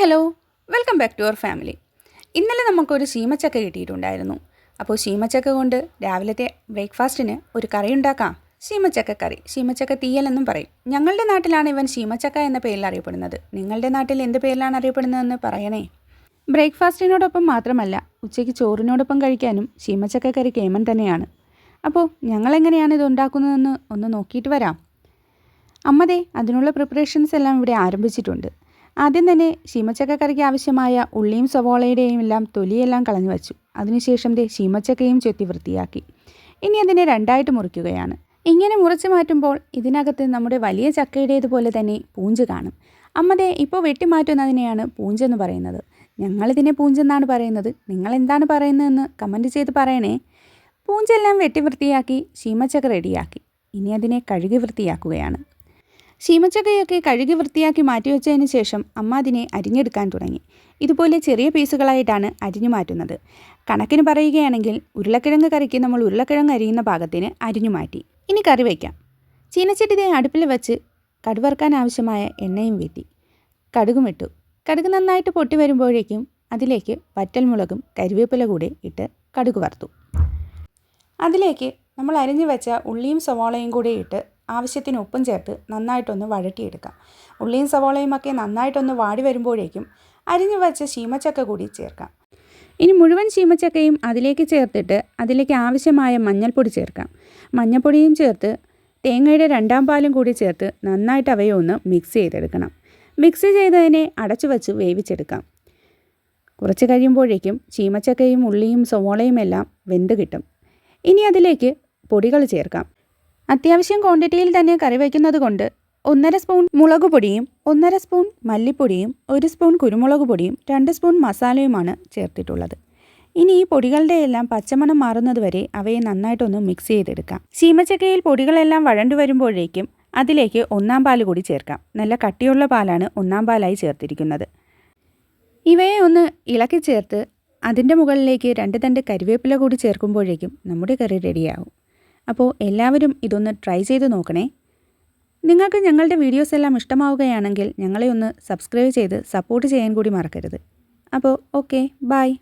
Hello welcome back to our family. ഇന്നലെ നമുക്കൊരു ശീമച്ചക്ക കിട്ടിയിട്ടുണ്ടായിരുന്നു. അപ്പോൾ ശീമച്ചക്ക കൊണ്ട് രാവിലത്തെ ബ്രേക്ക്ഫാസ്റ്റിന് ഒരു കറി ഉണ്ടാക്കാം. ശീമച്ചക്ക കറി ശീമച്ചക്ക തീയലെന്നും പറയും. ഞങ്ങളുടെ നാട്ടിലാണ് ഇവൻ ശീമച്ചക്ക എന്ന പേരിൽ അറിയപ്പെടുന്നത്. നിങ്ങളുടെ നാട്ടിൽ എന്ത് പേരിലാണ് അറിയപ്പെടുന്നതെന്ന് പറയണേ. ബ്രേക്ക്ഫാസ്റ്റിനോടൊപ്പം മാത്രമല്ല ഉച്ചയ്ക്ക് ചോറിനോടൊപ്പം കഴിക്കാനും ശീമച്ചക്ക കറി കേമൻ തന്നെയാണ്. അപ്പോൾ ഞങ്ങളെങ്ങനെയാണ് ഇത് ഉണ്ടാക്കുന്നതെന്ന് ഒന്ന് നോക്കിയിട്ട് വരാം. അമ്മതേ അതിനുള്ള പ്രിപ്പറേഷൻസ് എല്ലാം ഇവിടെ ആരംഭിച്ചിട്ടുണ്ട്. ആദ്യം തന്നെ ശീമച്ചക്ക കറിക്ക് ആവശ്യമായ ഉള്ളിയും സവോളയുടെയും എല്ലാം തൊലിയെല്ലാം കളഞ്ഞു വച്ചു. അതിനുശേഷം ദേ ശീമച്ചക്കയും ചെത്തി വൃത്തിയാക്കി. ഇനി അതിനെ രണ്ടായിട്ട് മുറിക്കുകയാണ്. ഇങ്ങനെ മുറിച്ച് മാറ്റുമ്പോൾ ഇതിനകത്ത് നമ്മുടെ വലിയ ചക്കയുടേതുപോലെ തന്നെ പൂഞ്ച് കാണും. അമ്മതേ ഇപ്പോൾ വെട്ടിമാറ്റുന്നതിനെയാണ് പൂഞ്ചെന്ന് പറയുന്നത്. ഞങ്ങളിതിനെ പൂഞ്ചെന്നാണ് പറയുന്നത്. നിങ്ങൾ എന്താണ് പറയുന്നതെന്ന് കമന്റ് ചെയ്ത് പറയണേ. പൂഞ്ചെല്ലാം വെട്ടി വൃത്തിയാക്കി ശീമച്ചക്ക റെഡിയാക്കി. ഇനി അതിനെ കഴുകി വൃത്തിയാക്കുകയാണ്. ശീമച്ചക്കയൊക്കെ കഴുകി വൃത്തിയാക്കി മാറ്റിവെച്ചതിന് ശേഷം അമ്മ അതിനെ അരിഞ്ഞെടുക്കാൻ തുടങ്ങി. ഇതുപോലെ ചെറിയ പീസുകളായിട്ടാണ് അരിഞ്ഞു മാറ്റുന്നത്. കണക്കിന് പറയുകയാണെങ്കിൽ ഉരുളക്കിഴങ്ങ് കറിക്ക് നമ്മൾ ഉരുളക്കിഴങ്ങ് അരിയുന്ന പാകത്തിന് അരിഞ്ഞു മാറ്റി. ഇനി കറി വയ്ക്കാം ചീനച്ചട്ടിതെ അടുപ്പിൽ വെച്ച് കടുവറുക്കാൻ ആവശ്യമായ എണ്ണയും വീട്ടി. കടുകും ഇട്ടു. കടുക് നന്നായിട്ട് പൊട്ടി വരുമ്പോഴേക്കും അതിലേക്ക് വറ്റൽമുളകും കരിവേപ്പില കൂടെ ഇട്ട് കടുക് വറുത്തു. അതിലേക്ക് നമ്മൾ അരിഞ്ഞു വെച്ച ഉള്ളിയും സവാളയും കൂടി ഇട്ട് ആവശ്യത്തിന് ഉപ്പും ചേർത്ത് നന്നായിട്ടൊന്ന് വഴറ്റിയെടുക്കാം. ഉള്ളിയും സവോളയും ഒക്കെ നന്നായിട്ടൊന്ന് വാടി വരുമ്പോഴേക്കും അരിഞ്ഞു വെച്ച ശീമച്ചക്ക കൂടി ചേർക്കാം. ഇനി മുഴുവൻ ശീമച്ചക്കയും അതിലേക്ക് ചേർത്തിട്ട് അതിലേക്ക് ആവശ്യമായ മഞ്ഞൾപ്പൊടി ചേർക്കാം. മഞ്ഞൾപ്പൊടിയും ചേർത്ത് തേങ്ങയുടെ രണ്ടാം പാലും കൂടി ചേർത്ത് നന്നായിട്ട് അവയെ ഒന്ന് മിക്സ് ചെയ്തെടുക്കണം. മിക്സ് ചെയ്തതിനെ അടച്ചു വച്ച് വേവിച്ചെടുക്കാം. കുറച്ച് കഴിയുമ്പോഴേക്കും ചീമച്ചക്കയും ഉള്ളിയും സവോളയും എല്ലാം വെന്ത് കിട്ടും. ഇനി അതിലേക്ക് പൊടികൾ ചേർക്കാം. അത്യാവശ്യം ക്വാണ്ടിറ്റിയിൽ തന്നെ കറി വയ്ക്കുന്നത് കൊണ്ട് ഒന്നര സ്പൂൺ മുളക് പൊടിയും ഒന്നര സ്പൂൺ മല്ലിപ്പൊടിയും ഒരു സ്പൂൺ കുരുമുളക് പൊടിയും രണ്ട് സ്പൂൺ മസാലയുമാണ് ചേർത്തിട്ടുള്ളത്. ഇനി ഈ പൊടികളുടെ എല്ലാം പച്ചമണം മാറുന്നത് വരെ അവയെ നന്നായിട്ടൊന്ന് മിക്സ് ചെയ്തെടുക്കാം. ചീമച്ചക്കയിൽ പൊടികളെല്ലാം വഴണ്ടു വരുമ്പോഴേക്കും അതിലേക്ക് ഒന്നാം പാൽ കൂടി ചേർക്കാം. നല്ല കട്ടിയുള്ള പാലാണ് ഒന്നാം പാലായി ചേർത്തിരിക്കുന്നത്. ഇവയെ ഒന്ന് ഇളക്കി ചേർത്ത് അതിന്റെ മുകളിലേക്ക് രണ്ട് തണ്ട് കരിവേപ്പില കൂടി ചേർക്കുമ്പോഴേക്കും നമ്മുടെ കറി റെഡിയാവും അപ്പോൾ എല്ലാവരും ഇതൊന്ന് ട്രൈ ചെയ്ത് നോക്കണേ. നിങ്ങൾക്ക് ഞങ്ങളുടെ വീഡിയോസ് എല്ലാം ഇഷ്ടമാവുകയാണെങ്കിൽ ഞങ്ങളെ ഒന്ന് സബ്സ്ക്രൈബ് ചെയ്ത് സപ്പോർട്ട് ചെയ്യാൻ കൂടി മറക്കരുത്. അപ്പോൾ ഓക്കെ ബായ്